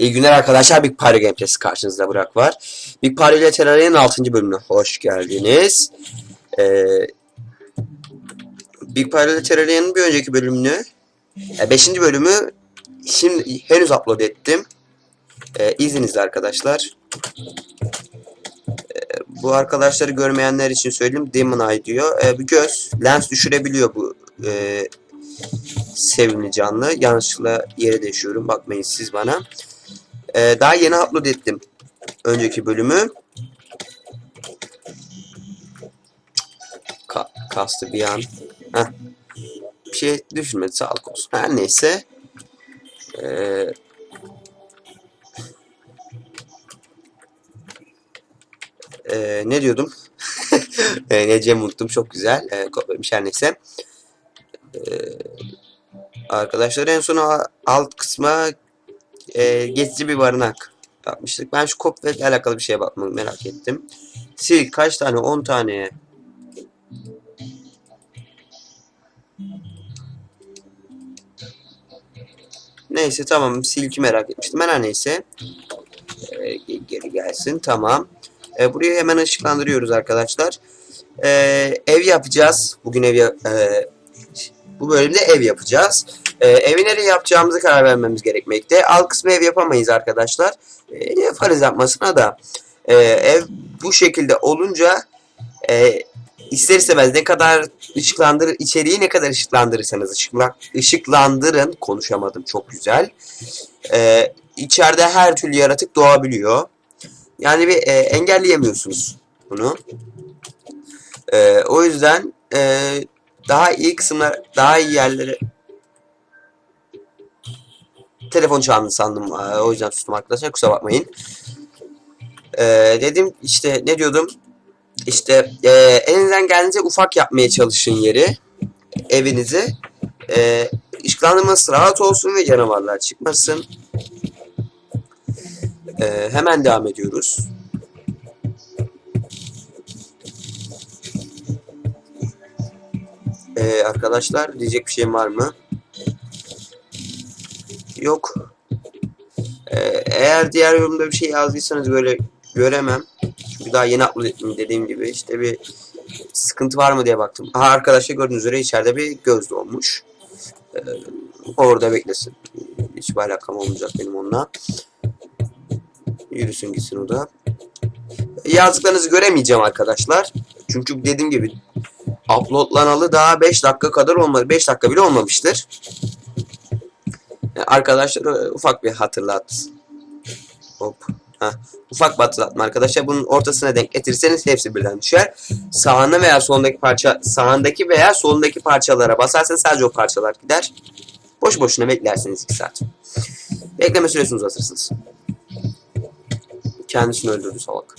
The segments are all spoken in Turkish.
İyi günler arkadaşlar. Big Party Gameplay'si karşınızda Burak var. Big Party ile Terraria'nın 6. bölümüne hoş geldiniz. Ee, Big Party ile Terraria'nın bir önceki bölümünü 5. bölümü şimdi henüz upload ettim. Ee, izninizle arkadaşlar. Ee, bu arkadaşları görmeyenler için söyleyeyim. Demon Eye diyor. Ee, bir göz. Lens düşürebiliyor bu e, sevimli canlı. Yanlışlıkla yere değişiyorum. Bakmayın siz bana. Ee, daha yeni upload ettim. Önceki bölümü. Ka kastı bir an. Heh. Bir şey düşünmedi sağlık olsun. Her neyse. Ee, ee, ne diyordum? ee, ne diyeceğimi unuttum. Çok güzel. Ee, kopyamış her neyse. Ee, arkadaşlar en son alt kısma e, geçici bir barınak yapmıştık. Ben şu kopya ile alakalı bir şeye bakmak merak ettim. Sil kaç tane? 10 tane. Neyse tamam silki merak etmiştim. Ben neyse. Ge- geri gelsin tamam. Ee, burayı hemen ışıklandırıyoruz arkadaşlar. Ee, ev yapacağız. Bugün ev e, bu bölümde ev yapacağız. Ee, evi nereye yapacağımızı karar vermemiz gerekmekte. Alt kısmı ev yapamayız arkadaşlar. Ee, yaparız yapmasına da. Ee, ev bu şekilde olunca e, ister istemez ne kadar ışıklandırır, içeriği ne kadar ışıklandırırsanız ışıkla, ışıklandırın. Konuşamadım çok güzel. Ee, içeride her türlü yaratık doğabiliyor. Yani bir e, engelleyemiyorsunuz bunu. Ee, o yüzden e, daha iyi kısımlar, daha iyi yerlere telefon çaldığını sandım. Ee, O yüzden sustum arkadaşlar. Kusura bakmayın. Ee, dedim işte ne diyordum? İşte e, elinizden geldiğince ufak yapmaya çalışın yeri. Evinizi. E, ışıklandırması rahat olsun ve canavarlar çıkmasın. E, hemen devam ediyoruz. E, arkadaşlar diyecek bir şeyim var mı? Yok. E, eğer diğer yorumda bir şey yazdıysanız böyle göremem. Çünkü daha yeni upload ettim dediğim gibi işte bir sıkıntı var mı diye baktım. Aha arkadaşlar gördüğünüz üzere içeride bir göz doğmuş. Ee, orada beklesin. Hiçbir alakam olmayacak benim onunla. Yürüsün gitsin o da. Yazdıklarınızı göremeyeceğim arkadaşlar. Çünkü dediğim gibi uploadlanalı daha 5 dakika kadar olmadı. 5 dakika bile olmamıştır. Ee, Arkadaşlar ufak bir hatırlat. Hop. Heh. Ufak bir hatırlatma arkadaşlar. Bunun ortasına denk getirirseniz hepsi birden düşer. Sağına veya solundaki parça sağındaki veya solundaki parçalara basarsanız sadece o parçalar gider. Boş boşuna beklersiniz 2 saat. Bekleme süresini uzatırsınız. Kendisini öldürdü salak.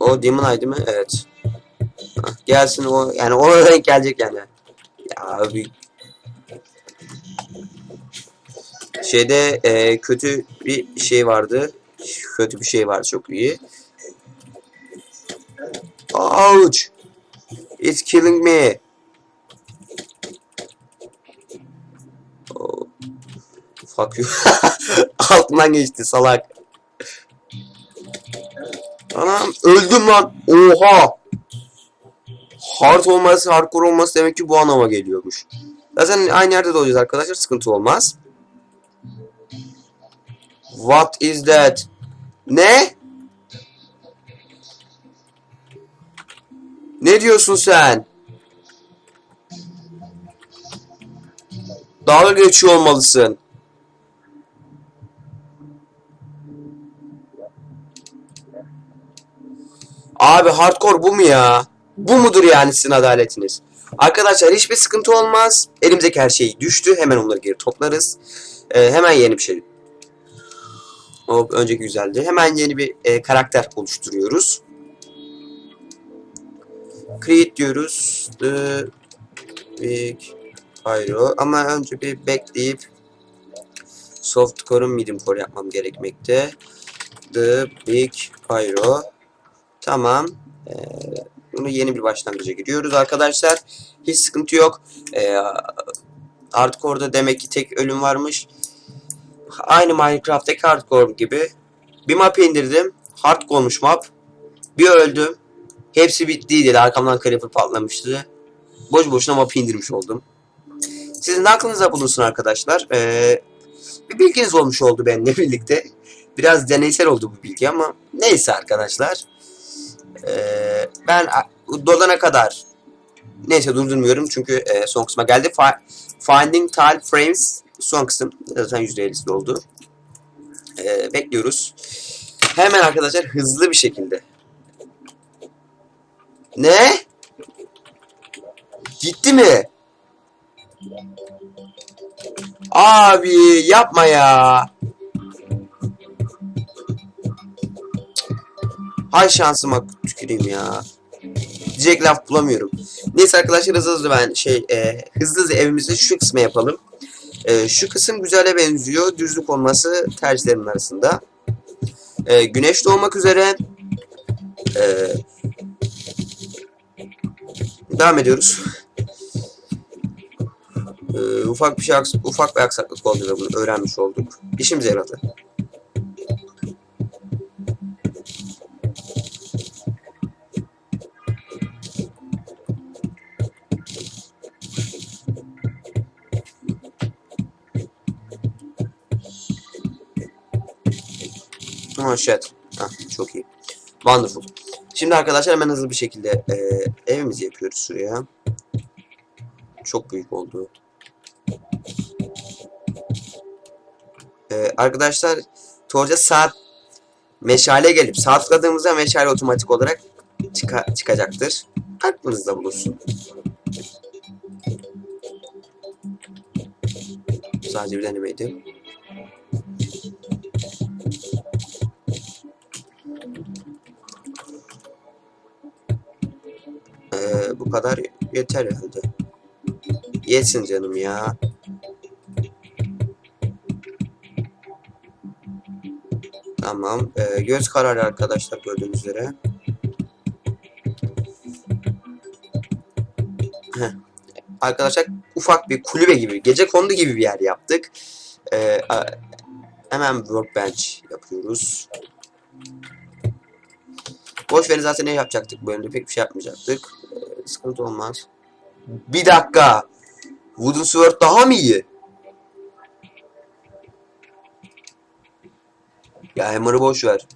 O Demon Eye değil mi? Evet. Hah, gelsin o yani denk gelecek yani. Ya bir şeyde e, kötü bir şey vardı. Kötü bir şey var çok iyi. Ouch! It's killing me. Oh. Fuck you. Altından geçti salak. Anam öldüm lan. Oha. Hard olması, hardcore olması demek ki bu anlama geliyormuş. Zaten aynı yerde doğacağız arkadaşlar. Sıkıntı olmaz. What is that? Ne? Ne diyorsun sen? Dalga geçiyor olmalısın. Abi hardcore bu mu ya? Bu mudur yani sizin adaletiniz? Arkadaşlar hiçbir sıkıntı olmaz. Elimizdeki her şey düştü. Hemen onları geri toplarız. Ee, hemen yeni bir şey Hop önceki güzeldi. Hemen yeni bir e, karakter oluşturuyoruz. Create diyoruz. The Big Pyro. Ama önce bir bekleyip soft core'un medium core yapmam gerekmekte. The Big Pyro. Tamam. Ee, bunu yeni bir başlangıca giriyoruz arkadaşlar. Hiç sıkıntı yok. Ee, Artık demek ki tek ölüm varmış. Aynı Minecraft'taki hardcore gibi. Bir map indirdim. Hardcore'muş map. Bir öldüm. Hepsi bittiydi. Arkamdan creeper patlamıştı. Boş boşuna map'ı indirmiş oldum. Sizin aklınıza bulunsun arkadaşlar. Ee, bir bilginiz olmuş oldu benimle birlikte. Biraz deneysel oldu bu bilgi ama neyse arkadaşlar. Ee, ben dolana kadar neyse durdurmuyorum çünkü e, son kısma geldi. Fi- Finding Tile Frames son kısım zaten %50'si oldu. Ee, bekliyoruz. Hemen arkadaşlar hızlı bir şekilde. Ne? Gitti mi? Abi yapma ya. Hay şansıma tüküreyim ya. Diyecek laf bulamıyorum. Neyse arkadaşlar hızlı hızlı ben şey e, hızlı hızlı evimizi şu kısma yapalım. E, şu kısım güzele benziyor. Düzlük olması tercihlerimin arasında. E, güneş doğmak üzere. E, devam ediyoruz. E, ufak bir şey ufak bir aksaklık oldu ve bunu öğrenmiş olduk. İşimize yaradı. Shit. Hah, çok iyi. Wonderful. Şimdi arkadaşlar hemen hızlı bir şekilde e, evimizi yapıyoruz şuraya. Çok büyük oldu. E, arkadaşlar torca saat meşale gelip saat tıkladığımızda meşale otomatik olarak çıka- çıkacaktır. Aklınızda bulunsun. Sadece bir denemeydi. Ee, bu kadar yeter herhalde. Yesin canım ya. Tamam. Ee, göz kararı arkadaşlar gördüğünüz üzere. Heh. Arkadaşlar ufak bir kulübe gibi, gece kondu gibi bir yer yaptık. Ee, hemen workbench yapıyoruz. Boş verin zaten ne yapacaktık bu bölümde pek bir şey yapmayacaktık. Sıkıntı olmaz. Bir dakika. Wooden Sword daha mı iyi? Ya Hammer'ı boş ver.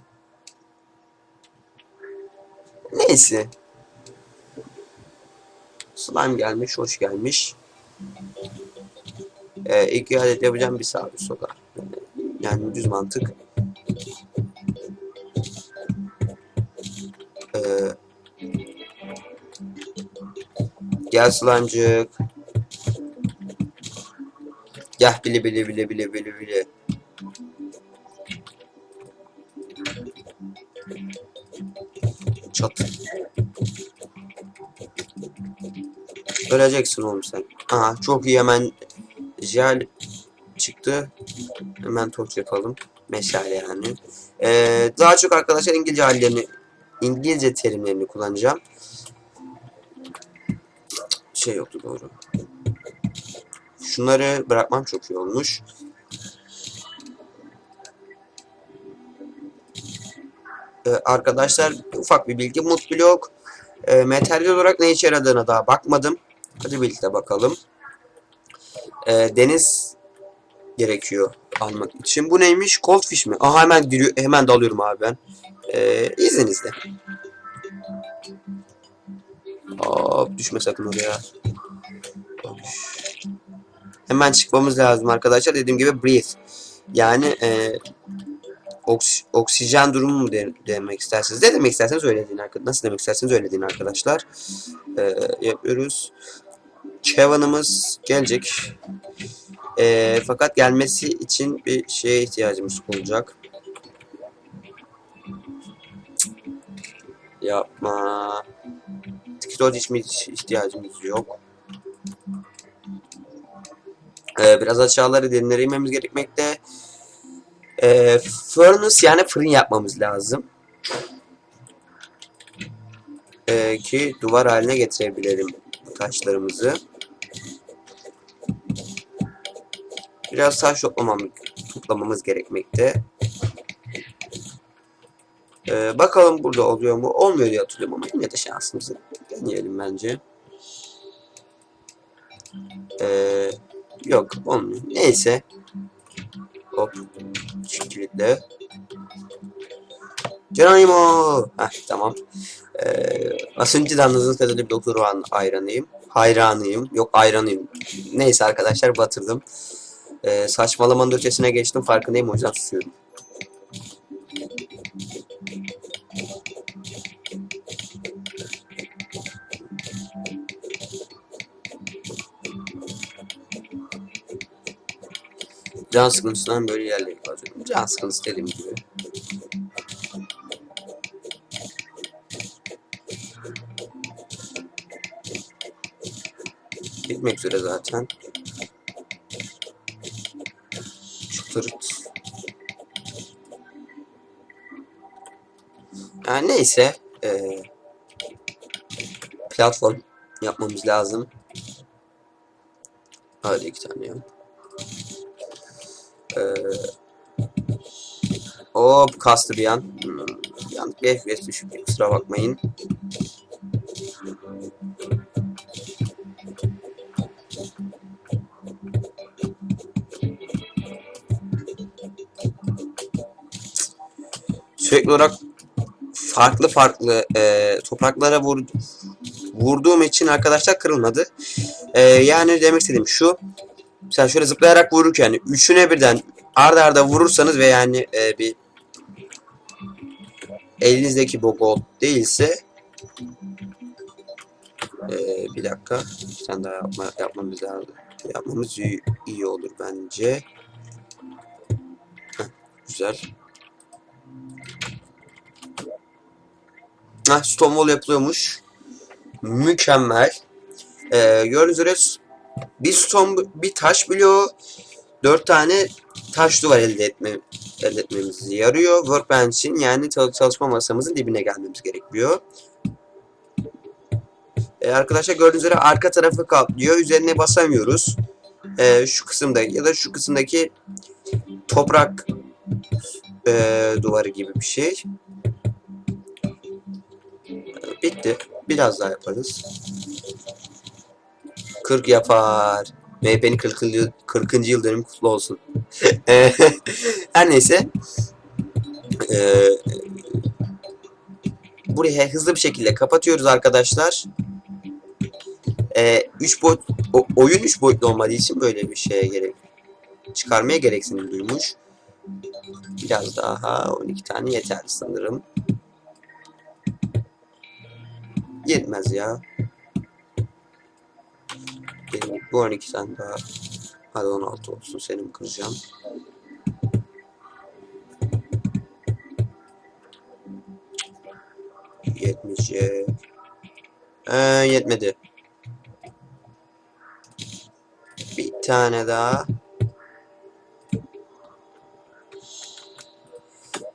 Neyse. Slime gelmiş, hoş gelmiş. Ee, iki adet yapacağım bir sağ bir. Yani düz mantık. Ee, gel slime'cık. Gel bile bile bile bile bile bile. Çat. Öleceksin oğlum sen. Aha çok iyi hemen jel çıktı. Hemen torç yapalım. Meşale yani. Ee, daha çok arkadaşlar İngilizce hallerini İngilizce terimlerini kullanacağım. Şey yoktu doğru. Şunları bırakmam çok iyi olmuş. Ee, arkadaşlar ufak bir bilgi. Mut blok e, materyal olarak ne işe yaradığına daha bakmadım. Hadi birlikte bakalım. Ee, deniz gerekiyor almak için. Bu neymiş? Goldfish mi? Aha hemen giriyor, hemen dalıyorum abi ben. Ee, izninizle. Hop düşme sakın oraya. Hemen çıkmamız lazım arkadaşlar. Dediğim gibi breathe. Yani e, oks oksijen durumu mu de demek isterseniz. Ne demek isterseniz öyle deyin arkadaşlar. Nasıl demek isterseniz öyle deyin arkadaşlar. E, yapıyoruz. Kevin'ımız gelecek. E, fakat gelmesi için bir şeye ihtiyacımız olacak. Yapma. Tikitoz hiç mi ihtiyacımız yok. Ee, biraz aşağıları derinlere gerekmekte. Ee, furnace yani fırın yapmamız lazım. Ee, ki duvar haline getirebilelim taşlarımızı. Biraz taş toplamam, toplamamız gerekmekte. Ee, bakalım burada oluyor mu? Olmuyor diye hatırlıyorum ama yine de şansımızı deneyelim bence. Ee, yok olmuyor. Neyse. Hop. Kilitle. Geronimo! Heh tamam. Ee, az önce de anladığınız kadarıyla bir Doktor hayranıyım. Hayranıyım. Yok hayranıyım. Neyse arkadaşlar batırdım. Ee, saçmalamanın ötesine geçtim farkındayım o yüzden susuyorum. Can sıkıntısından böyle yerlere kazıyorum. Can sıkıntısı dediğim gibi. Bitmek üzere zaten. Çıtırt. Yani neyse. eee, platform yapmamız lazım. Hadi iki tane yap. Hop kastı bir an. Hmm, bir an FPS düşük. Kusura bakmayın. Sürekli olarak farklı farklı e, topraklara vur, vurduğum için arkadaşlar kırılmadı. E, yani demek istediğim şu. Mesela şöyle zıplayarak vururken üçüne birden arda arda vurursanız ve yani e, bir elinizdeki bu gold değilse e, bir dakika tane daha yapma, yapmamız lazım. Yapmamız iyi, iyi olur bence. Heh, güzel. Heh, Stonewall yapılıyormuş. Mükemmel. Ee, gördüğünüz üzere bir stone, bir taş bloğu, dört tane taş duvar elde etme elde etmemizi yarıyor. Workbench'in yani çal- çalışma masamızın dibine gelmemiz gerekiyor. Ee, arkadaşlar gördüğünüz üzere arka tarafı kaplıyor. Üzerine basamıyoruz. Ee, şu kısımda ya da şu kısımdaki toprak e, duvarı gibi bir şey. Bitti. Biraz daha yaparız. 40 yapar. MHP'nin 40. Yıl, 40. yıl dönümü kutlu olsun. Eee, Her neyse. Eee, buraya hızlı bir şekilde kapatıyoruz arkadaşlar. Eee 3 boyut o- oyun 3 boyutlu olmadığı için böyle bir şeye gerek çıkarmaya gereksinim duymuş. Biraz daha 12 tane yeter sanırım. Yetmez ya. Benim bu 12 tane daha. Hadi 16 olsun. Senin kıracağım. Yetmeyecek. Ee, yetmedi. Bir tane daha.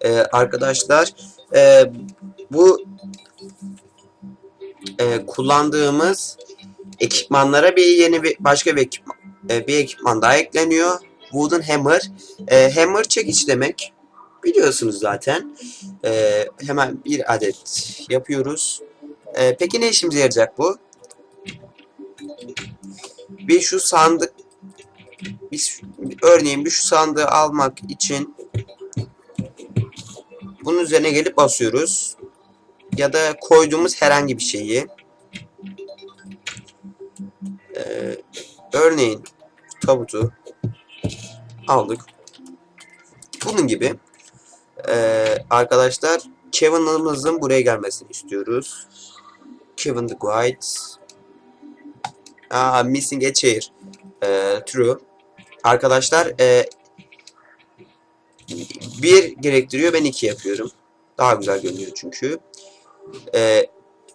Ee, arkadaşlar e, bu e, kullandığımız ekipmanlara bir yeni bir başka bir ekipman, e, bir ekipman daha ekleniyor. Wooden Hammer. E, hammer çekiç demek. Biliyorsunuz zaten. E, hemen bir adet yapıyoruz. E, peki ne işimize yarayacak bu? Bir şu sandık biz örneğin bir şu sandığı almak için bunun üzerine gelip basıyoruz. Ya da koyduğumuz herhangi bir şeyi ee, örneğin tabutu aldık. Bunun gibi ee, arkadaşlar Kevin'ımızın buraya gelmesini istiyoruz. Kevin the White Aa, missing a chair. Ee, true. Arkadaşlar ee, bir gerektiriyor ben iki yapıyorum. Daha güzel görünüyor çünkü. Ee,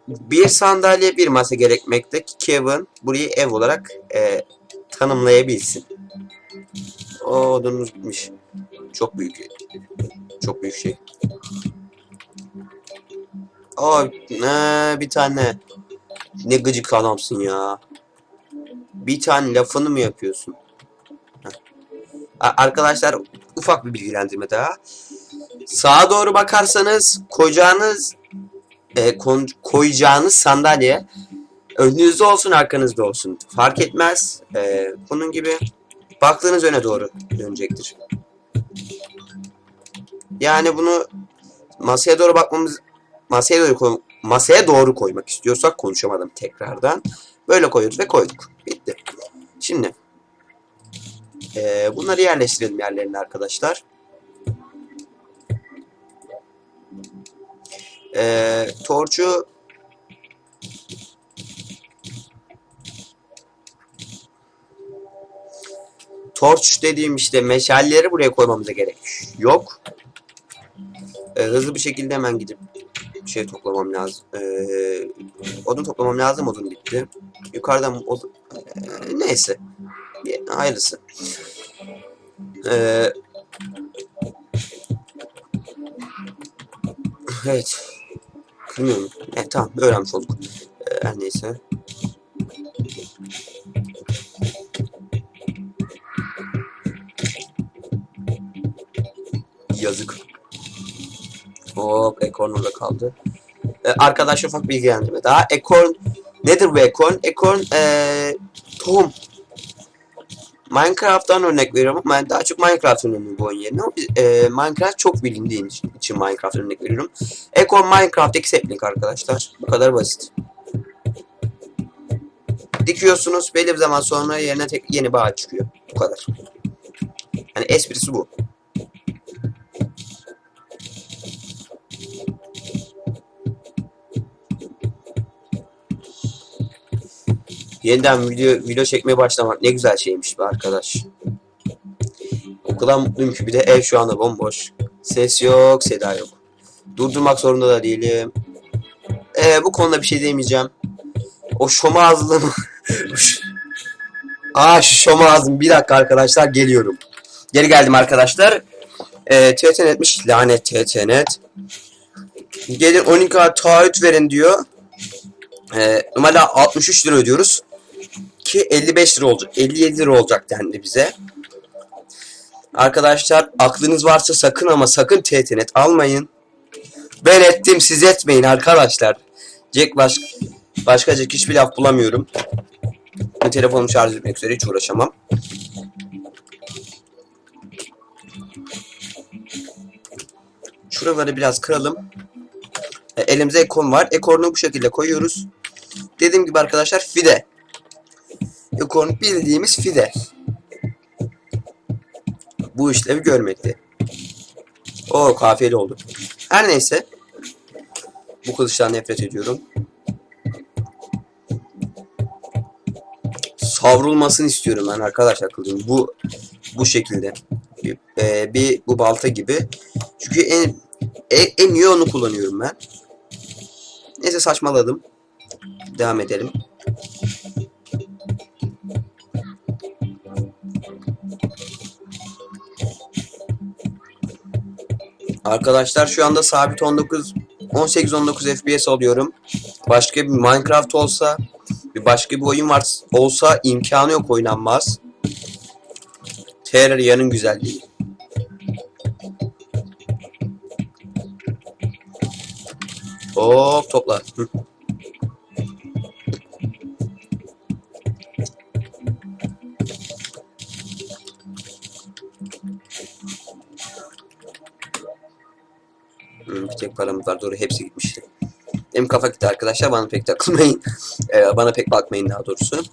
bir sandalye bir masa gerekmekte ki Kevin burayı ev olarak e, tanımlayabilsin. O odunumuz bitmiş. Çok büyük. Çok büyük şey. Aa ne bir tane. Ne gıcık adamsın ya. Bir tane lafını mı yapıyorsun? Arkadaşlar ufak bir bilgilendirme daha. Sağa doğru bakarsanız koyacağınız e, kon- koyacağınız sandalye önünüzde olsun arkanızda olsun fark etmez. E, bunun gibi baktığınız öne doğru dönecektir. Yani bunu masaya doğru bakmamız masaya doğru koy- masaya doğru koymak istiyorsak konuşamadım tekrardan. Böyle koyuyoruz ve koyduk. Bitti. Şimdi eee, bunları yerleştirelim yerlerine arkadaşlar. Eee torçu torç dediğim işte meşalleri buraya koymamıza gerek yok. Eee, hızlı bir şekilde hemen gidip şey toplamam lazım. Eee odun toplamam lazım. Odun bitti. Yukarıdan odun... Eee, neyse. Hayırlısı. Eee evet. Kırmıyorum. Evet tamam. Öğrenmiş olduk. Eee, her neyse. Yazık. Hop Ekorn orada kaldı. Ee, arkadaş ufak bilgilendirme daha. Ekorn nedir bu Ekorn? Ekorn ee, tohum. Minecraft'tan örnek veriyorum ama ben daha çok Minecraft'ın örneği bu oyun yerine. Ee, Minecraft çok bilindiği için, Minecraft'ın örnek veriyorum. Ekorn Minecraft'taki sapling arkadaşlar. Bu kadar basit. Dikiyorsunuz belli bir zaman sonra yerine tek yeni bağ çıkıyor. Bu kadar. Yani esprisi bu. Yeniden video video çekmeye başlamak ne güzel şeymiş be arkadaş. O kadar mutluyum ki bir de ev şu anda bomboş. Ses yok, seda yok. Durdurmak zorunda da değilim. Ee, bu konuda bir şey demeyeceğim. O şoma ağzını... Aa şu şoma ağzım. Bir dakika arkadaşlar geliyorum. Geri geldim arkadaşlar. Ee, TTNet'miş. Lanet TTNet. Gelin 12 taahhüt verin diyor. Ee, normalde 63 lira ödüyoruz. Ki 55 lira olacak. 57 lira olacak dendi bize. Arkadaşlar aklınız varsa sakın ama sakın TTNet almayın. Ben ettim siz etmeyin arkadaşlar. Jack baş, başka Jack hiçbir laf bulamıyorum. Telefonumu şarj etmek üzere hiç uğraşamam. Şuraları biraz kıralım. E, elimize ekon var. Ekornu bu şekilde koyuyoruz. Dediğim gibi arkadaşlar fide. Ekon bildiğimiz fide. Bu işlevi görmekte. O kafiyeli oldu. Her neyse. Bu kılıçtan nefret ediyorum. Savrulmasını istiyorum ben arkadaşlar kılıcın. Bu bu şekilde. Bir, e, bir bu balta gibi. Çünkü en en, en iyi onu kullanıyorum ben. Neyse saçmaladım. Devam edelim. Arkadaşlar şu anda sabit 19 18-19 FPS alıyorum. Başka bir Minecraft olsa bir başka bir oyun var olsa imkanı yok oynanmaz. Terraria'nın güzelliği. Hop topla. Hı. Paramız. Doğru hepsi gitmişti. Benim kafa gitti arkadaşlar. Bana pek takılmayın. Ee, bana pek bakmayın daha doğrusu.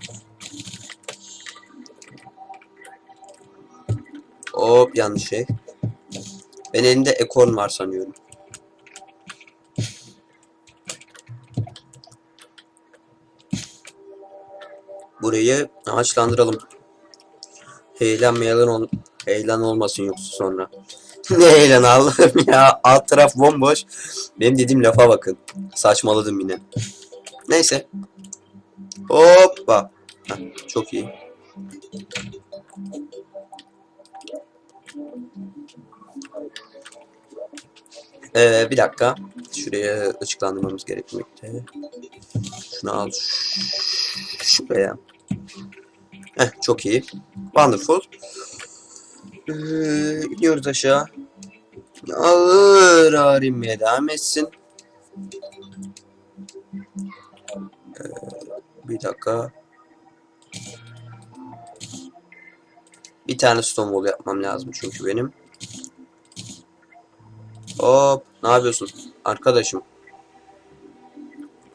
Hop yanlış şey. Ben elinde ekorn var sanıyorum. Burayı ağaçlandıralım. Heyelan meyelan ol heyelan olmasın yoksa sonra. Ne heyelan Allah'ım ya. Alt taraf bomboş. Benim dediğim lafa bakın. Saçmaladım yine. Neyse. Hoppa. Heh, çok iyi. Ee, bir dakika. Şuraya ışıklandırmamız gerekmekte. Şunu al. Şuraya. Heh, çok iyi. Wonderful. Ee, iniyoruz aşağı. Ağır ağır inmeye devam etsin. Ee, bir dakika. Bir tane stone wall yapmam lazım çünkü benim. Hop, ne yapıyorsun arkadaşım?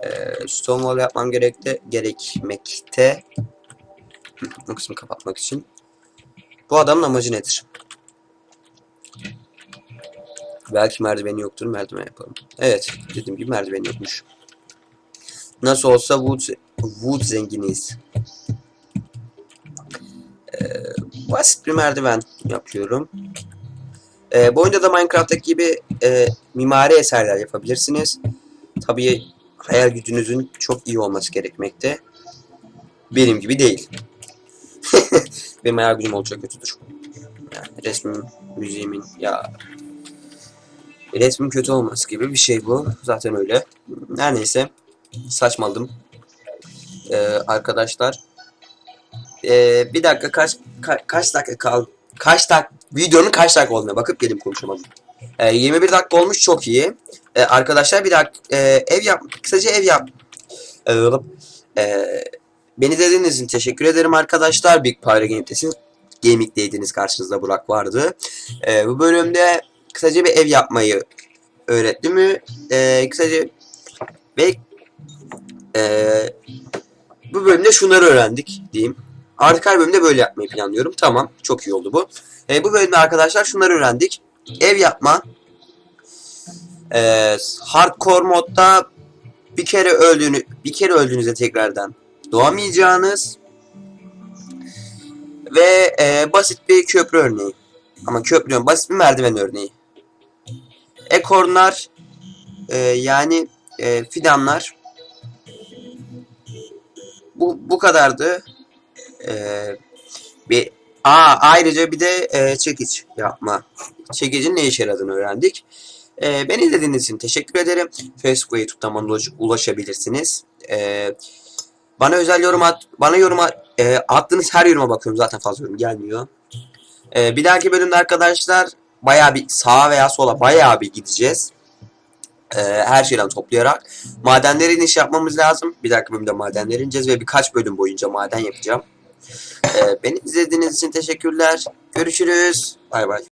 Ee, stone wall yapmam gerekte, gerekmekte. Bu kısmı kapatmak için. Bu adamın amacı nedir? Belki merdiveni yoktur. Merdiven yapalım. Evet. Dediğim gibi merdiveni yokmuş. Nasıl olsa Wood, Wood zenginiyiz. Ee, basit bir merdiven yapıyorum. Ee, bu oyunda da Minecraft'taki gibi e, mimari eserler yapabilirsiniz. Tabii hayal gücünüzün çok iyi olması gerekmekte. Benim gibi değil. Benim hayal gücüm oldukça kötüdür. Yani resmim, müziğimin ya resmin kötü olması gibi bir şey bu. Zaten öyle. Her neyse. Saçmaladım. Ee, arkadaşlar. Ee, bir dakika kaç ka- kaç dakika kal kaç dak videonun kaç dakika olduğuna bakıp gelip konuşamadım. Ee, 21 dakika olmuş çok iyi. Ee, arkadaşlar bir dakika e, ev yap kısaca ev yap. Ee, e, beni izlediğiniz için teşekkür ederim arkadaşlar. Big Pyre Gaming'desiniz. Gaming'deydiniz karşınızda Burak vardı. Ee, bu bölümde kısaca bir ev yapmayı öğretti mi? Ee, kısaca ve ee, bu bölümde şunları öğrendik diyeyim. Artık her bölümde böyle yapmayı planlıyorum. Tamam. Çok iyi oldu bu. Ee, bu bölümde arkadaşlar şunları öğrendik. Ev yapma. Ee, hardcore modda bir kere öldüğünü bir kere öldüğünüzde tekrardan doğamayacağınız ve e, basit bir köprü örneği. Ama köprü diyorum, basit bir merdiven örneği. Ekorlar e, yani e, fidanlar bu bu kadardı. Ee, bir Aa, ayrıca bir de e, çekiç yapma. Çekicin ne işe yaradığını öğrendik. E, beni izlediğiniz için teşekkür ederim. Facebook ve YouTube'dan bana ulaş- ulaşabilirsiniz. E, bana özel yorum at, bana yorum at, e, attığınız her yoruma bakıyorum. Zaten fazla yorum gelmiyor. E, bir dahaki bölümde arkadaşlar bayağı bir sağa veya sola bayağı bir gideceğiz. E, her şeyden toplayarak. Madenlere iniş yapmamız lazım. Bir dahaki bölümde madenlere ineceğiz ve birkaç bölüm boyunca maden yapacağım. Ee, beni izlediğiniz için teşekkürler. Görüşürüz. Bay bay.